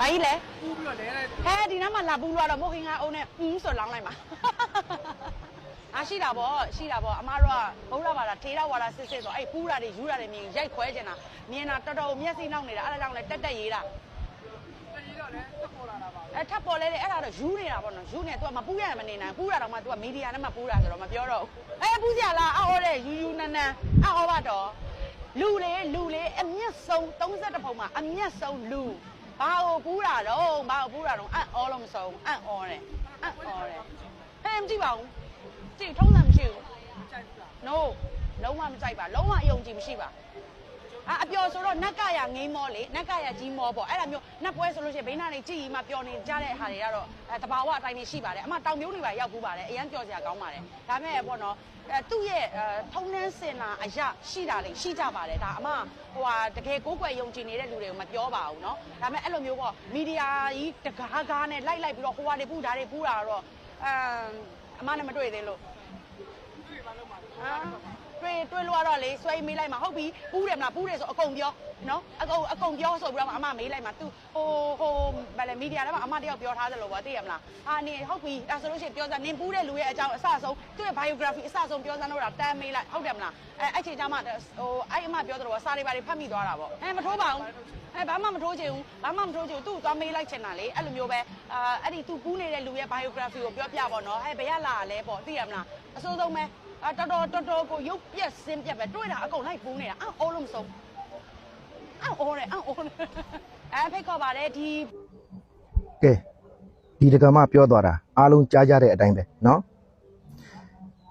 ဘာကြီးလဲပူးပြီးတော့လဲတဲ့ဟဲဒီနားမှာလာဘူးလို့တော့မို့ခင်ကအိုးနဲ့အင်းဆိုလောင်းလိုက်မှာအားရှိတာဗောရှိတာဗောအမားတို့ကဘုရားဘာသာထေရဝါဒစစ်စစ်ဆိုအဲ့ပူးတာတွေယူတာတွေမြင်ရိုက်ခွဲကျင်တာမြင်တာတော်တော်မျက်စိနောက်နေတာအဲ့ဒါကြောင့်လဲတက်တက်ရေးတာတကြီးတော့လဲတက်ပေါ်လာတာပါအဲထပ်ပေါ်လဲလေအဲ့ဒါတော့ယူနေတာဗောနော်ယူနေ तू ကမပူးရတယ်မနေနိုင်ပူးတာတော့မှ तू ကမီဒီယာနဲ့မှပူးတာဆိုတော့မပြောတော့ဘူးအဲပူးကြလားအော်တဲ့ယူယူနန်းနန်းအော်ပါတော့လူလေလူလေအမျက်ဆုံး32ပုံမှာအမျက်ဆုံးလူ ဘာကိုပူးတာတော့ဘာကိုပူးတာတော့အံ့ဩလို့မဆုံးအံ့ဩတယ်အံ့ဩတယ်ဟဲ့မကြည့်ပါဘူးကြည့်ထုံးတယ်မရှိဘူးကြိုက်ဘူးလား no လုံးဝမကြိုက်ပါလုံးဝအယုံကြည်မရှိပါ အာအပျော်ဆိုတော့နက်ကရငိမ့်မောလေနက်ကရကြီးမောပေါ့အဲ့ဒါမျိုးနက်ပွဲဆိုလို့ရှိရင်ဘိန်းနာနေကြည့်ရင်မှပျော်နေကြတဲ့ဟာတွေကတော့အဲတဘာဝအတိုင်းနေရှိပါတယ်အမတောင်မျိုးတွေပါရောက်ဘူးပါတယ်အရန်ပျော်စရာကောင်းပါတယ်ဒါမဲ့ပေါ့နော်အဲသူ့ရဲ့အဲထုံနှန်းစင်လာအရာရှိတာလေရှိကြပါတယ်ဒါအမဟိုဟာတကယ်ကိုးကွယ်ယုံကြည်နေတဲ့လူတွေကိုမပြောပါဘူးเนาะဒါမဲ့အဲ့လိုမျိုးပေါ့မီဒီယာကြီးတကားကားနဲ့လိုက်လိုက်ပြီးတော့ဟိုဟာတွေပူဒါတွေပူတာတော့အမ်အမနဲ့မတွေ့သေးလို့ တွေ့ပါလို့ပါ ဟာ တွေ့တွေ့လို့ကတော့လေဆွဲမေးလိုက်မှာဟုတ်ပြီပူးတယ်မလားပူးတယ်ဆိုအကုန်ပြောနော်အကုန်အကုန်ပြောဆိုပြီးတော့မှအမမေးလိုက်မှာ तू ဟိုဟိုဗလဲမီဒီယာထဲမှာအမတယောက်ပြောထားသလိုပေါ့သိရမလားအာနေဟုတ်ပြီအဲဆိုလို့ရှိရင်ပြောစမ်းနင်ပူးတဲ့လူရဲ့အကြောင်းအစအဆုံးသူ့ရဲ့ biography အစအဆုံးပြောစမ်းလို့တာတမ်းမေးလိုက်ဟုတ်တယ်မလားအဲအဲ့ချိန်ကျမှဟိုအဲ့အမပြောသလိုစာတွေပါတွေဖတ်မိသွားတာပေါ့အဲမထိုးပါဘူးအဲဘာမှမထိုးချင်ဘူးဘာမှမထိုးချင်ဘူးသူ့ကိုသွားမေးလိုက်ချင်တာလေအဲ့လိုမျိုးပဲအာအဲ့ဒီ तू ပူးနေတဲ့လူရဲ့ biography ကိုပြောပြပေါ့နော်ဟဲ့ဘယ်ရလာလဲပေါ့သိရမလားအစိုးဆုံးပဲ အတော်တော်တော်တော်ကိုရုပ်ပြက်စင်းပြက်ပဲတွေ့တာအကုန်လိုက်ပူးနေတာအော်အော်လို့မဆုံးအော်အော်တယ်အော်အော်အဲဖိတ်ခေါ်ပါတယ်ဒီ ကဲဒီတက္ကမပြောသွားတာအားလုံးကြားကြတဲ့အတိုင်းပဲเนาะ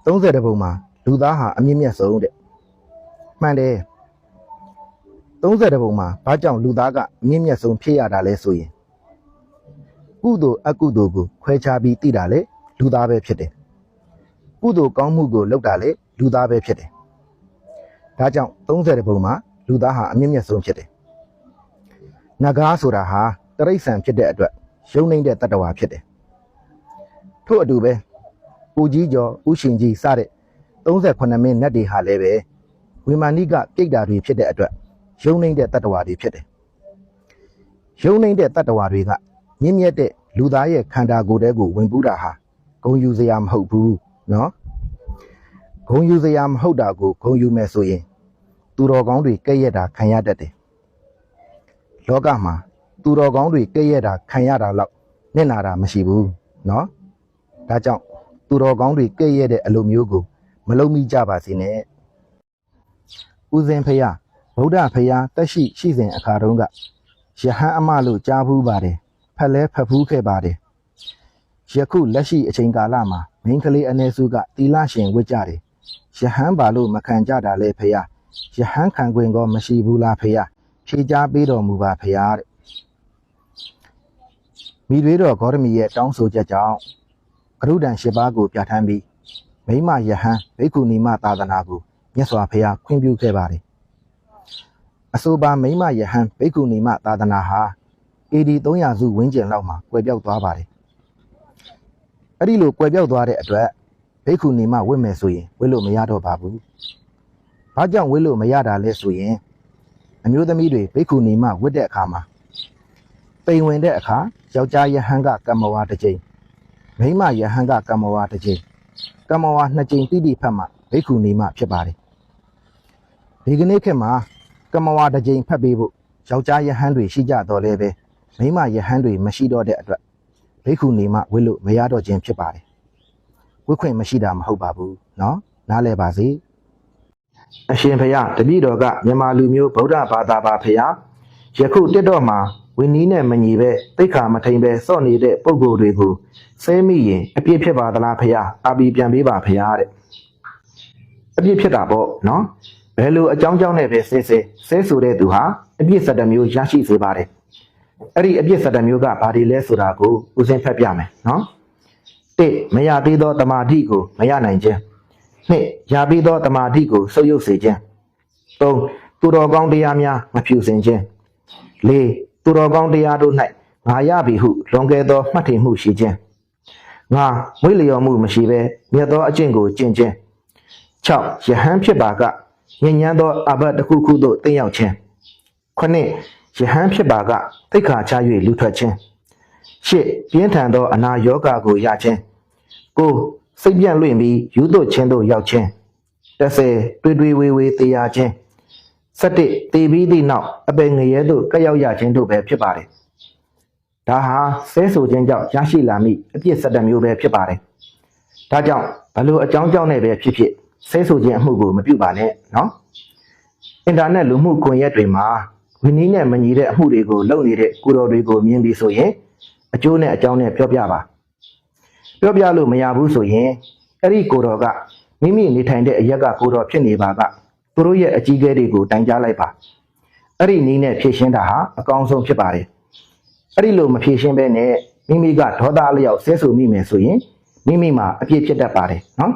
30တပုံမှာလူသားဟာအမြင့်မြတ်ဆုံးတဲ့မှန်တယ်30တပုံမှာဘာကြောင့်လူသားကအမြင့်မြတ်ဆုံးဖြစ်ရတာလဲဆိုရင်ကုသိုလ်အကုသိုလ်ကိုခွဲခြားပြီးသိတာလေလူသားပဲဖြစ်တယ် ကုသိုလ်ကောင်းမှုကိုလုပ်တာလေလူသားပဲဖြစ်တယ်ဒါကြောင့်30တပုံမှာလူသားဟာအမြင့်မြတ်ဆုံးဖြစ်တယ်နဂါဆိုတာဟာတရိษံဖြစ်တဲ့အတွက်ရုံနေတဲ့တတ္တဝါဖြစ်တယ်။ထို့အတူပဲဦးကြီးကျော်ဦးရှင်ကြီးစတဲ့38မိနစ်တွေဟာလည်းပဲဝိမာနိကပြိတ္တာတွေဖြစ်တဲ့အတွက်ရုံနေတဲ့တတ္တဝါတွေဖြစ်တယ်။ရုံနေတဲ့တတ္တဝါတွေကမြင့်မြတ်တဲ့လူသားရဲ့ခန္ဓာကိုယ်တဲကိုဝင်ပူးတာဟာဂုံယူစရာမဟုတ်ဘူး နော်ဂုံယူစရာမဟုတ်တာကိုဂုံယူမယ်ဆိုရင် သူတော်ကောင်းတွေကဲ့ရဲ့တာခံရတတ်တယ်လောကမှာသူတော်ကောင်းတွေကဲ့ရဲ့တာခံရတာလောက်နစ်နာတာမရှိဘူးနော်ဒါကြောင့်သူတော်ကောင်းတွေကဲ့ရဲ့တဲ့အလိုမျိုးကို မလုံးမိကြပါစေနဲ့ဦးဇင်ဖယားဗုဒ္ဓဖယားတက်ရှိရှိစဉ်အခါတုန်းကယဟန်အမလို့ကြားဘူးပါတယ်ဖက်လဲဖက်ဖူးခဲ့ပါတယ် ယခုလက်ရှိအချိန်ကာလမှာမိန်းကလေးအ ਨੇ စုကတီလရှင်ဝစ်ကြတယ်ယဟန်ပါလို့မခံကြတာလဲဖယားယဟန်ခံခွင့်ကောမရှိဘူးလားဖယားဖြေကြားပေးတော်မူပါဖယားတဲ့မိတွေတော်ဂေါရမီရဲ့တောင်းဆိုချက်ကြောင့်ကရုဒန်၈ပါးကိုပြဋ္ဌာန်းပြီးမိမယဟန်ဘိက္ခုနီမသာသနာကိုမြတ်စွာဘုရားခွင့်ပြုခဲ့ပါတယ်။အဆိုပါမိမယဟန်ဘိက္ခုနီမသာသနာဟာ AD 300စုဝန်းကျင်လောက်မှာကွယ်ပြောက်သွားပါတယ်။ အဲ့ဒီလိုကွယ်ပြောက်သွားတဲ့အတွက်ဘိက္ခုနီမဝတ်မယ်ဆိုရင်ဝတ်လို့မရတော့ပါဘူး။ဘာကြောင့်ဝတ်လို့မရတာလဲဆိုရင်အမျိုးသမီးတွေဘိက္ခုနီမဝတ်တဲ့အခါမှာပိန်ဝင်တဲ့အခါယောက်ျားယဟန်ကကမ္မဝါတစ်ကြိမ်မိန်းမယဟန်ကကမ္မဝါတစ်ကြိမ်ကမ္မဝါနှစ်ကြိမ်တိတိဖတ်မှဘိက္ခုနီမဖြစ်ပါတယ်ဒီကနေ့ခေတ်မှာကမ္မဝါတစ်ကြိမ်ဖတ်ပေးဖို့ယောက်ျားယဟန်တွေရှိကြတော့လဲပဲမိန်းမယဟန်တွေမရှိတော့တဲ့အတွက် ဘိက္ခုနီမဝိလို့မရတော့ခြင်းဖြစ်ပါတယ်ဝိခွင့်မရှိတာမဟုတ်ပါဘူးเนาะနားလဲပါစေအရှင်ဖယားတပည့်တော်ကမြန်မာလူမျိုးဗုဒ္ဓဘာသာပါဖယား ယခုတက်တော့မှာဝင်းနီးနဲ့မညီပဲတိတ်ခါမထိန်ပဲစော့နေတဲ့ပုံကိုယ်တွေကိုဆဲမိရင်အပြစ်ဖြစ်ပါသလားဖះအာဘီပြန်ပေးပါဖះတဲ့အပြစ်ဖြစ်တာပေါ့နော်ဘယ်လိုအကြောင်းကြောင့်နဲ့ပဲဆဲဆဲဆဲဆိုတဲ့သူဟာအပြစ်စက်တစ်မျိုးရရှိစေပါတယ် အဲ့ဒီအပြစ်စက်တစ်မျိုးကဘာတွေလဲဆိုတာကိုဦးစင်းဖတ်ပြမယ်နော်တစ်မရသေးသောတမာတိကိုမရနိုင်ခြင်းနှစ်ရပြီးသောတမာတိကိုဆုပ်ယုပ်စေခြင်းသုံးသူတော်ကောင်းတရားများမဖြူစင်ခြင်းလေးသူတော်ကောင်းတရားတို့၌ငါရပြီဟုလွန်ကဲသောမှတ်ထင်မှုရှိခြင်းငါမွေးလျော်မှုမရှိဘဲမြတ်သောအကျင့်ကိုကျင့်ခြင်း6ယဟန်ဖြစ်ပါကညဉ့်ညမ်းသောအဘတ်တစ်ခုခုသို့တင်ရောက်ခြင်း9 ယယဟန်ဖြစ်ပါကသိက္ခာချ၍လူထွက်ခြင်းရှစ်ပြင်းထန်သောအနာရောဂါကိုရခြင်းကိုစိတ်ပြန့်လွင့်ပြီးယူသွခြင်းသို့ရောက်ခြင်းတစ်ဆယ်တွေးတွေးဝေးဝေးတေးရခြင်းစက်တစ်တေပြီးသည့်နောက်အပင်ငရဲသို့ကပ်ရောက်ရခြင်းတို့ပဲဖြစ်ပါတယ်ဒါဟာဆဲဆိုခြင်းကြောင့်ရရှိလာမည့်အပြစ်ဆက်တမျိုးပဲဖြစ်ပါတယ်ဒါကြောင့်ဘလို့အကြောင်းကြောင့်နဲ့ပဲဖြစ်ဖြစ်ဆဲဆိုခြင်းအမှုကိုမပြုပါနဲ့နော်အင်တာနက်လူမှုကွန်ရက်တွေမှာ ဝင်းနီးနဲ့မညီတဲ့အမှုတွေကိုလုပ်နေတဲ့ကိုတော်တွေကိုမြင်ပြီးဆိုရင်အကျိုးနဲ့အကြောင်းနဲ့ပြောပြပါပြောပြလို့မရဘူးဆိုရင်အဲ့ဒီကိုတော်ကမိမိနေထိုင်တဲ့အရက်ကကိုတော်ဖြစ်နေပါကသူတို့ရဲ့အကြီးအကဲတွေကိုတိုင်ကြားလိုက်ပါအဲ့ဒီနည်းနဲ့ဖြည့်ရှင်းတာဟာအကောင်းဆုံးဖြစ်ပါတယ်အဲ့ဒီလိုမဖြည့်ရှင်းဘဲနဲ့မိမိကဒေါသအလျောက်ဆဲဆူမိမယ်ဆိုရင်မိမိမှာအပြစ်ဖြစ်တတ်ပါတယ်နော်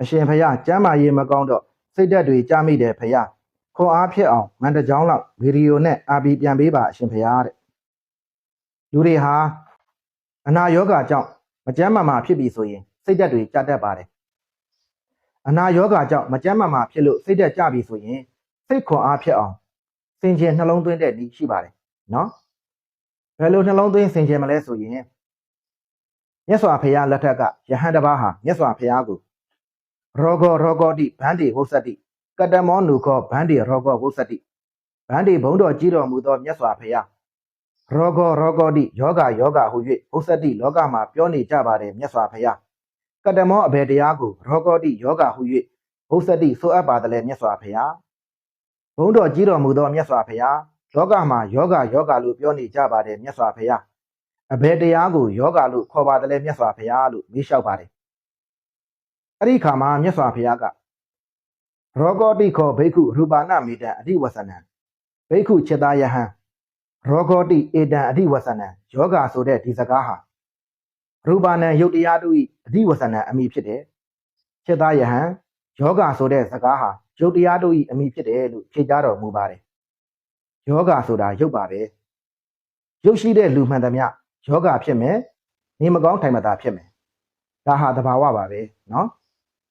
အရှင်ဖယားကျမ်းမာရေးမကောင်းတော့စိတ်ဓာတ်တွေကြားမိတယ်ဖယား ခွန်အားဖြစ်အောင်မန်တကြောင်းလောက်ဗီဒီယိုနဲ့အာဘီပြန်ပေးပါအရှင်ဖယားတဲ့လူတွေဟာအနာယောဂါကြောင့်မကျန်းမာမှာဖြစ်ပြီဆိုရင်စိတ်ဓာတ်တွေကျတတ်ပါတယ်။အနာယောဂါကြောင့်မကျန်းမာမှာဖြစ်လို့စိတ်ဓာတ်ကျပြီဆိုရင်စိတ်ခွန်အားဖြစ်အောင်စင်ကြယ်နှလုံးသွင်းတဲ့နည်းရှိပါတယ်နော်။ဘယ်လိုနှလုံးသွင်းစင်ကြယ်မလဲဆိုရင်မြတ်စွာဘုရားလက်ထက်ကယဟန်တစ်ပါးဟာမြတ်စွာဘုရားကိုရောဂောရောဂောတိဗန္တိဝုစတိ ကတမောနုခောဗန္တိရောဂောဝုစတိဗန္တိဘုံတော်ကြီးတော်မူသောမြတ်စွာဘုရားရောဂောရောဂောတိယောဂယောဂဟု၍ဥစ္စတိလောကမှာပြောနေကြပါတယ်မြတ်စွာဘုရားကတမောအဘေတရားကိုရောဂောတိယောဂဟု၍ဥစ္စတိဆိုအပ်ပါတယ်မြတ်စွာဘုရားဘုန်းတော်ကြီးတော်မူသောမြတ်စွာဘုရားလောကမှာယောဂယောဂလို့ပြောနေကြပါတယ်မြတ်စွာဘုရားအဘေတရားကိုယောဂလို့ခေါ်ပါတယ်မြတ်စွာဘုရားလို့မေးလျှောက်ပါတယ်အဲ့ဒီခါမှာမြတ်စွာဘုရားက ရောဂောတိခောဘိက္ခုရူပနာမေတံအဓိဝဆနံဘိက္ခုจิตာယဟံရောဂောတိဧတံအဓိဝဆနံယောဂဆိုတဲ့ဒီစကားဟာရူပနံယုတ်တရားတို့၏အဓိဝဆနံအမိဖြစ်တယ်။ချက်သားယဟံယောဂဆိုတဲ့စကားဟာယုတ်တရားတို့၏အမိဖြစ်တယ်လို့ဖြေကြားတော်မူပါတယ်။ယောဂဆိုတာယုတ်ပါပဲ။ယုတ်ရှိတဲ့လူမှန်သမျှယောဂဖြစ်မယ်။နေမကောင်းထိုင်မသာဖြစ်မယ်။ဒါဟာသဘာဝပါပဲနော်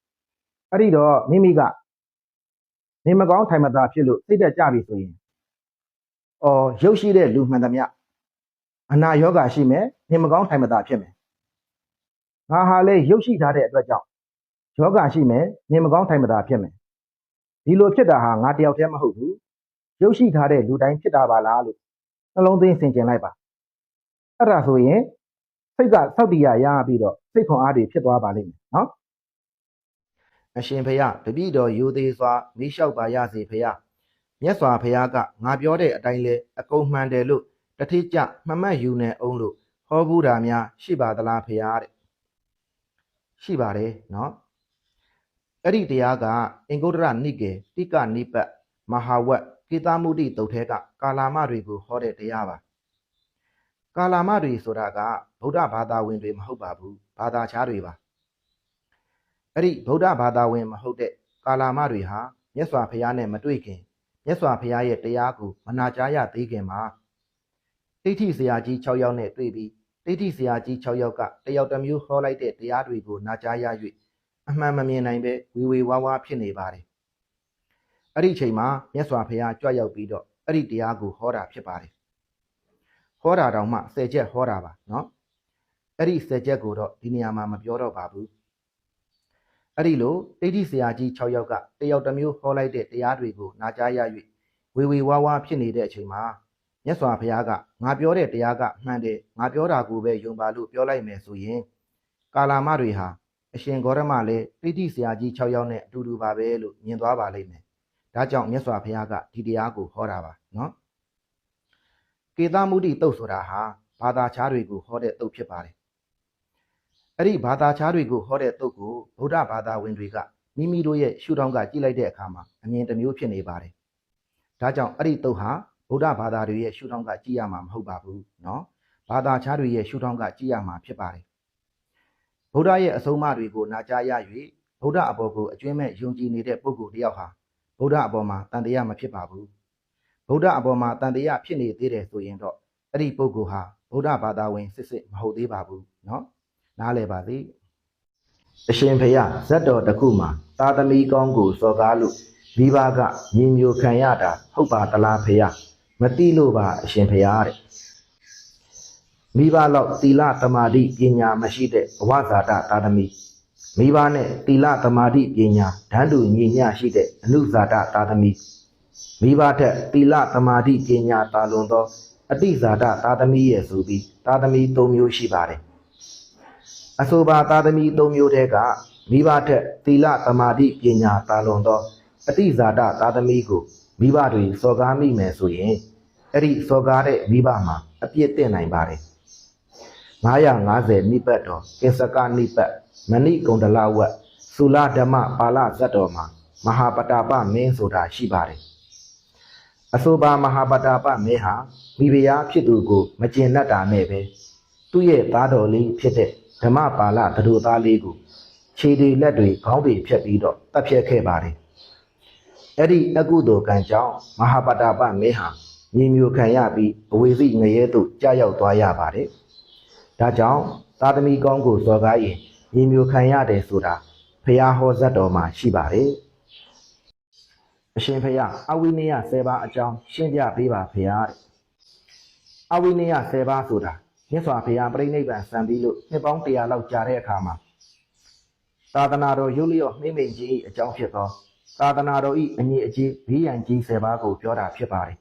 ။အဲ့ဒီတော့မိမိက နေမကောင်းထိုင်မသာဖြစ်လို့စိတ်သက်ကြပြီဆိုရင်အော်ရုပ်ရှိတဲ့လူမှန်သမျှအနာယောဂါရှိမယ်နေမကောင်းထိုင်မသာဖြစ်မယ်ငါဟာလေရုပ်ရှိထားတဲ့အတွက်ကြောင့်ယောဂါရှိမယ်နေမကောင်းထိုင်မသာဖြစ်မယ်ဒီလိုဖြစ်တာဟာငါတယောက်တည်းမဟုတ်ဘူးရုပ်ရှိထားတဲ့လူတိုင်းဖြစ်တာပါလားလို့နှလုံးသွင်းဆင်ခြင်လိုက်ပါအဲ့ဒါဆိုရင်စိတ်ကစောက်တည်ရရပြီးတော့စိတ်ခွန်အားတွေဖြစ်သွားပါလိမ့်မယ်နော် အရှင်ဖယတပိတော်ယူသေးစွာမိလျှောက်ပါရစေဖယမြတ်စွာဘုရားကငါပြောတဲ့အတိုင်းလဲအကုန်မှန်တယ်လို့တတိကြမှတ်မှတ်ယူနေအောင်လို့ဟောဘူးတာများရှိပါသလားဘုရားတဲ့ရှိပါတယ်နော်အဲ့ဒီတရားကအင်္ဂုတ္တရနိကေတိကနိပတ်မဟာဝတ်ကိသမုဒိတုတ်ထဲကကာလာမတွေကိုဟောတဲ့တရားပါကာလာမတွေဆိုတာကဗုဒ္ဓဘာသာဝင်တွေမဟုတ်ပါဘူးဘာသာခြားတွေပါ အဲ့ဒီဗုဒ္ဓဘာသာဝင်မဟုတ်တဲ့ကာလာမတွေဟာမြတ်စွာဘုရားနဲ့မတွေ့ခင်မြတ်စွာဘုရားရဲ့တရားကိုမနာကြားရသေးခင်မှာဒိဋ္ဌိဆရာကြီး6ယောက်နဲ့တွေ့ပြီးဒိဋ္ဌိဆရာကြီး6ယောက်ကတယောက်တစ်မျိုးဟောလိုက်တဲ့တရားတွေကိုနာကြားရ၍အမှန်မမြင်နိုင်ပဲဝေဝေဝါးဝါဖြစ်နေပါတယ်။အဲ့ဒီအချိန်မှာမြတ်စွာဘုရားကြွရောက်ပြီးတော့အဲ့ဒီတရားကိုဟောတာဖြစ်ပါတယ်။ဟောတာတောင်မှ၁၀ချက်ဟောတာပါနော်။အဲ့ဒီ၁၀ချက်ကိုတော့ဒီနေရာမှာမပြောတော့ပါဘူး။ အဲ့ဒီလိုဒိဋ္ဌိဆရာကြီး6ယောက်ကတယောက်တစ်မျိုးဟောလိုက်တဲ့တရားတွေကိုနာကြားရ၍ဝေဝေဝါးဝါဖြစ်နေတဲ့အချိန်မှာမြတ်စွာဘုရားကငါပြောတဲ့တရားကမှန်တယ်ငါပြောတာကိုပဲယုံပါလို့ပြောလိုက်မယ်ဆိုရင်ကာလာမတွေဟာအရှင်ဂေါရမလည်းတိဋ္ဌိဆရာကြီး6ယောက်နဲ့အတူတူပါပဲလို့မြင်သွားပါလိမ့်မယ်။ဒါကြောင့်မြတ်စွာဘုရားကဒီတရားကိုဟောတာပါနော်။ကေသမုဒိတုတ်ဆိုတာဟာဘာသာခြားတွေကိုဟောတဲ့တုတ်ဖြစ်ပါတယ်။ အဲ့ဒီဘာသာခြားတွေကိုဟောတဲ့တုတ်ကိုဗုဒ္ဓဘာသာဝင်တွေကမိမိတို့ရဲ့ရှုထောင့်ကကြည့်လိုက်တဲ့အခါမှာအမြင်တစ်မျိုးဖြစ်နေပါတယ်။ဒါကြောင့်အဲ့ဒီတုတ်ဟာဗုဒ္ဓဘာသာတွေရဲ့ရှုထောင့်ကကြည့်ရမှာမဟုတ်ပါဘူးနော်ဘာသာခြားတွေရဲ့ရှုထောင့်ကကြည့်ရမှာဖြစ်ပါတယ်ဗုဒ္ဓရဲ့အဆုံးအမတွေကိုနာကြားရ၍ဗုဒ္ဓအပေါ်ကိုအကျွမ်းမဲ့ယုံကြည်နေတဲ့ပုဂ္ဂိုလ်တစ်ယောက်ဟာဗုဒ္ဓအပေါ်မှာတန်တရားမဖြစ်ပါဘူးဗုဒ္ဓအပေါ်မှာတန်တရားဖြစ်နေသေးတယ်ဆိုရင်တော့အဲ့ဒီပုဂ္ဂိုလ်ဟာဗုဒ္ဓဘာသာဝင်စစ်စစ်မဟုတ်သေးပါဘူးနော် နားလည်ပါသည်အရှင်ဖေယဇတ်တော်တစ်ခုမှာသာသမီကောင်းကိုစော်ကားလို့မိဘကမြင်မျိုးခံရတာဟုတ်ပါသလားဖေယမမတိလို့ပါအရှင်ဖရာတဲ့မိဘလောက်သီလသမာဓိပညာမရှိတဲ့အဝဇာတသာသမီမိဘနဲ့သီလသမာဓိပညာဓာတ်တူညီမျှရှိတဲ့အနုဇာတသာသမီမိဘထက်သီလသမာဓိပညာတာလွန်သောအတိဇာတသာသမီရဲ့ဆိုပြီးသာသမီ၃မျိုးရှိပါတယ် အဆိုပါသာသမီ၃မျိုးတည်းကမိဘထက်သီလသမာဓိပညာတာလွန်သောအတိဇာတသာသမီကိုမိဘတွေစော်ကားမိမယ်ဆိုရင်အဲ့ဒီစော်ကားတဲ့မိဘမှာအပြစ်တင်နိုင်ပါတယ်950နိပတ်တော်ကိစ္စကနိပတ်မဏိကုံဒလဝတ်သုလဓမ္မပါဠဇတ်တော်မှာမဟာပတာပမင်းဆိုတာရှိပါတယ်အဆိုပါမဟာပတာပမင်းဟာမိဖုရားဖြစ်သူကို မကျင်တတ်တာနဲ့ပဲသူ့ရဲ့သားတော်လေးဖြစ်တဲ့ ဓမ္မပါဠသတို့သားလေးကိုခြေတွေလက်တွေခေါင်းတွေဖြတ်ပြီးတော့တပ်ဖြတ်ခဲ့ပါတယ်အဲ့ဒီအကုသိုလ်ကံကြောင့်မဟာပတာပမင်းဟာမြေမျိုးခံရပြီးအဝေစီငရဲသို့ကြာရောက်သွားရပါတယ်ဒါကြောင့်သာသမီကောင်းကိုစော်ကားရင်ညီမျိုးခံရတယ်ဆိုတာဖះဟောဇတ်တော်မှာရှိပါတယ်။အရှင်ဖះအဝိနည်း10ပါးအကြောင်းရှင်းပြပေးပါဖះတဲ့အဝိနည်း10ပါးဆိုတာ မြတ်စွာဘုရားပြိဋိဘံစံပြီးလို့နှစ်ပေါင်း100လောက်ကြာတဲ့အခါမှာသာသနာတော်ရုပ်လျော့နှိမ့်မိန်ကြီးအကြောင်းဖြစ်သောသာသနာတော်ဤအညီအကျေးဘေးရန်ကြီး10ပါးကိုပြောတာဖြစ်ပါတယ်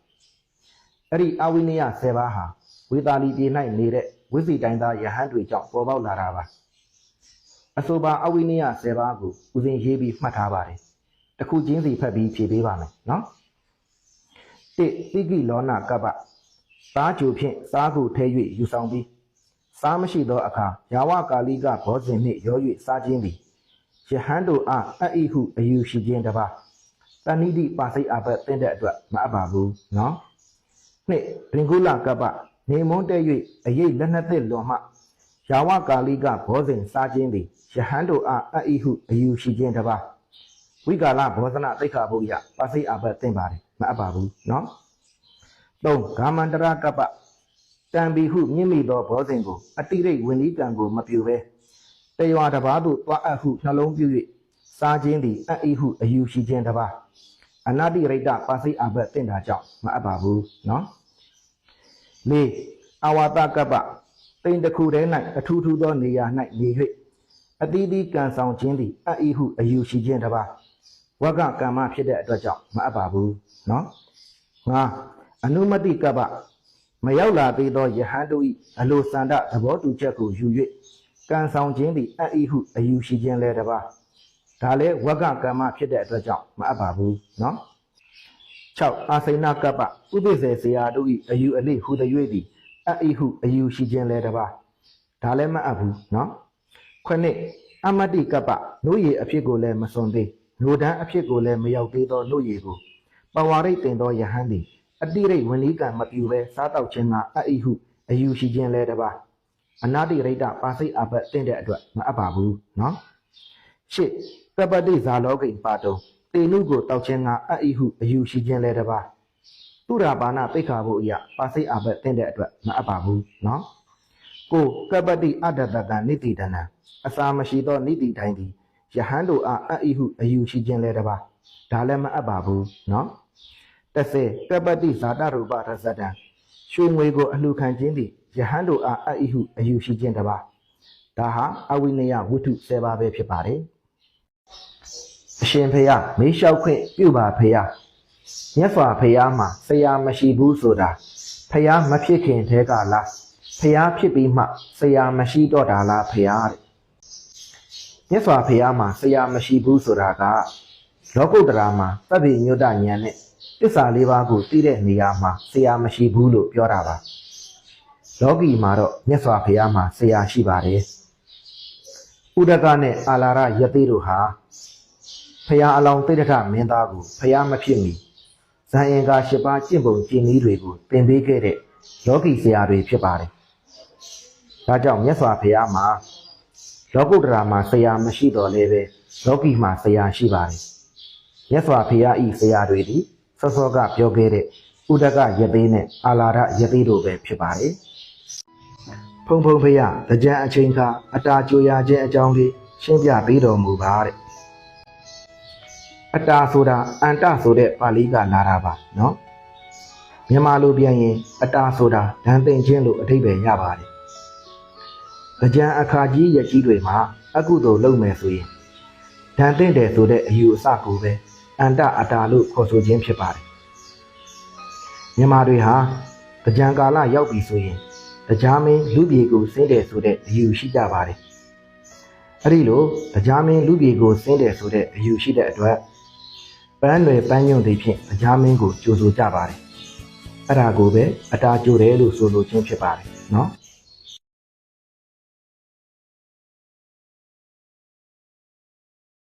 ။အဲ့ဒီအဝိနည်း10ပါးဟာဝေသာလီပြည်၌နေတဲ့ဝိဇိတိုင်းသားယဟန်တွေကြောင့်ပေါ်ပေါက်လာတာပါအဆိုပါအဝိနည်း10ပါးကိုဦးဇင်ရေးပြီးမှတ်ထားပါတယ်တစ်ခုချင်းစီဖတ်ပြီးဖြေပေးပါမယ်နော်တိတိကိလောနာကပ္ပ သားကြိုဖြင့်စားကိုထဲ၍ယူဆောင်ပြီးစားမရှိသောအခါယာဝကာလိကဘောဇင်နှင့်ရော၍စားခြင်းသည်ယဟန်တို့အားအဣဟုအယူရှိခြင်းတစ်ပါးတဏိတိပါစိတ်အဘတ်တဲ့တဲ့အတွက်မအပ်ပါဘူးနော်နှစ်ဘင်္ဂုလကပ္ပနေမွန်းတဲ့၍အရေးလက်နှစ်သက်လွန်မှယာဝကာလိကဘောဇင်စားခြင်းသည်ယဟန်တို့အားအဣဟုအယူရှိခြင်းတစ်ပါးဝိကာလဘောဇနတိတ်ခဘုရားပါစိတ်အဘတ်တင်ပါတယ်မအပ်ပါဘူးနော် သုံးဂာမန္တရကပ္ပတံဘီဟုမြင့်မိသောဘောဇင်ကိုအတိရိတ်ဝိနည်းကံကိုမပြူဘဲတရွာတစ်ပါးသို့တွားအပ်ဟုနှလုံးပြု၍စားခြင်းသည်အဣဟုအယူရှိခြင်းတစ်ပါးအနာတိရိတ္တပါစိတ်အဘတ်တင်တာကြောင့်မအပ်ပါဘူးနော်လေးအာဝါတကပ္ပတိန်တစ်ခုတည်း၌အထူးထူးသောနေရာ၌နေ၍အတီးတီးကံဆောင်ခြင်းသည်အဣဟုအယူရှိခြင်းတစ်ပါးဝကကမ္မဖြစ်တဲ့အတွက်ကြောင့်မအပ်ပါဘူးနော်ငါ အနုမတိကပ္ပမရောက်လာသေးသောယဟန်တို့၏အလိုစန္ဒသဘောတူချက်ကိုယူ၍ကံဆောင်ခြင်းသည်အဣဟုအယူရှိခြင်းလည်းတစ်ပါးဒါလည်းဝကကမ္မဖြစ်တဲ့အတွက်ကြောင့်မအပ်ပါဘူးနော်6အာစိဏကပ္ပဥပိ္ပစေဇေယတို့၏အယူအလိဟူသည်၍သည်အဣဟုအယူရှိခြင်းလဲတပါဒါလည်းမအပ်ဘူးနော်ခုနှစ်အမတိကပ္ပနှုတ်ရည်အဖြစ်ကိုလည်းမစွန်သေးနှုတ်တန်းအဖြစ်ကိုလည်းမရောက်သေးသောနှုတ်ရည်ကိုပဝါရိတ်တင်သောယဟန်သည် အတိရိတ်ဝင်လီကံမပြူဘဲစားတော့ခြင်းကအဣဟုအယူရှိခြင်းလဲတပါအနာတိရိတ္တပါစိတ်အဘတ်တင့်တဲ့အတွက်မအပ်ပါဘူးနော်ရှစ်ကပ္ပတိဇာလောကိပါတုံတေနုကိုတောက်ခြင်းကအဣဟုအယူရှိခြင်းလဲတပါသူရာဘာနာပိခါဖို့အရာပါစိတ်အဘတ်တဲ့တဲ့အတွက်မအပ်ပါဘူးနော်ကိုကပ္ပတိအတ္တတကနိတိတနံအစာမရှိသောနိတိတိုင်းသည်ယဟန်တို့အားအဣဟုအယူရှိခြင်းလဲတပါဒါလည်းမအပ်ပါဘူးနော် တစ်ဆယ်ကပ္ပတိဇာတရူပရဇတံရွှေငွေကိုအလှခံခြင်းသည်ယဟန်တို့အားအဣဟုအယူရှိခြင်းတပါဒါဟာအဝိနယဝိထု၁၀ပါးပဲဖြစ်ပါတယ်အရှင်ဖေယမေးလျှောက်ခွင့်ပြုပါဖေယမြတ်စွာဖေယမှာဆရာမရှိဘူးဆိုတာဖေယမဖြစ်ခင်တည်းကလားဖေယဖြစ်ပြီးမှဆရာမရှိတော့တာလားဖေယတဲ့မြတ်စွာဖေယမှာဆရာမရှိဘူးဆိုတာကလောကုတ္တရာမှာသဗ္ဗညုတဉာဏ်နဲ့ တစ္ဆာလေးပါးကိုသိတဲ့နေရာမှာဆရာမရှိဘူးလို့ပြောတာပါလောကီမှာတော့မြတ်စွာဘုရားမှာဆရာရှိပါတယ်ဥဒကနဲ့အာလာရယသိတို့ဟာဖရာအလောင်းတိဋ္ဌမင်းသားကိုဖရာမဖြစ်မီဇန်အင်္ဂါ၈ပါးကျင့်ပုံကျင့်နည်းတွေကိုသင်ပေးခဲ့တဲ့လောကီဆရာတွေဖြစ်ပါတယ်။ဒါကြောင့်မြတ်စွာဘုရားမှာလောကုတ္တရာမှာဆရာမရှိတော်လဲပဲလောကီမှာဆရာရှိပါတယ်။မြတ်စွာဘုရားဤဆရာတွေဒီ စောစောကပြောခဲ့တဲ့ဥဒကရပေးနဲ့အာလာရရပေးတို့ပဲဖြစ်ပါတယ်။ဖုံဖုံဖရတကြံအချိန်ခါအတာကြိုရာခြင်းအကြောင်းလေးရှင်းပြပေးတော်မူပါတဲ့။အတာဆိုတာအန္တဆိုတဲ့ပါဠိကလာတာပါနော်။မြန်မာလိုပြန်ရင် အတာဆိုတာဒဏ်သိမ့်ခြင်းလို့အဓိပ္ပာယ်ရပါတယ်။တကြံအခါကြီးရကြီးတွေမှာအကုသို့လုပ်မယ်ဆိုရင်ဒဏ်သိမ့်တယ်ဆိုတဲ့အယူအဆကိုပဲ အန္တအတာလို့ခေါ်ဆိုခြင်းဖြစ်ပါတယ်။မြန်မာတွေဟာကြံကာလရောက်ပြီဆိုရင်တရားမင်းလူပြေကိုစင်းတယ်ဆိုတဲ့အယူရှိကြပါတယ်။အဲ့ဒီလိုတရားမင်းလူပြေကိုစင်းတယ်ဆိုတဲ့အယူရှိတဲ့အတွက်ပန်းတွေပန်းညွန့်တွေဖြင့်တရားမင်းကိုကြိုဆိုကြပါတယ်။အဲ့ဒါကိုပဲအတာကြိုတယ်လို့ဆိုလိုခြင်းဖြစ်ပါတယ်နော်။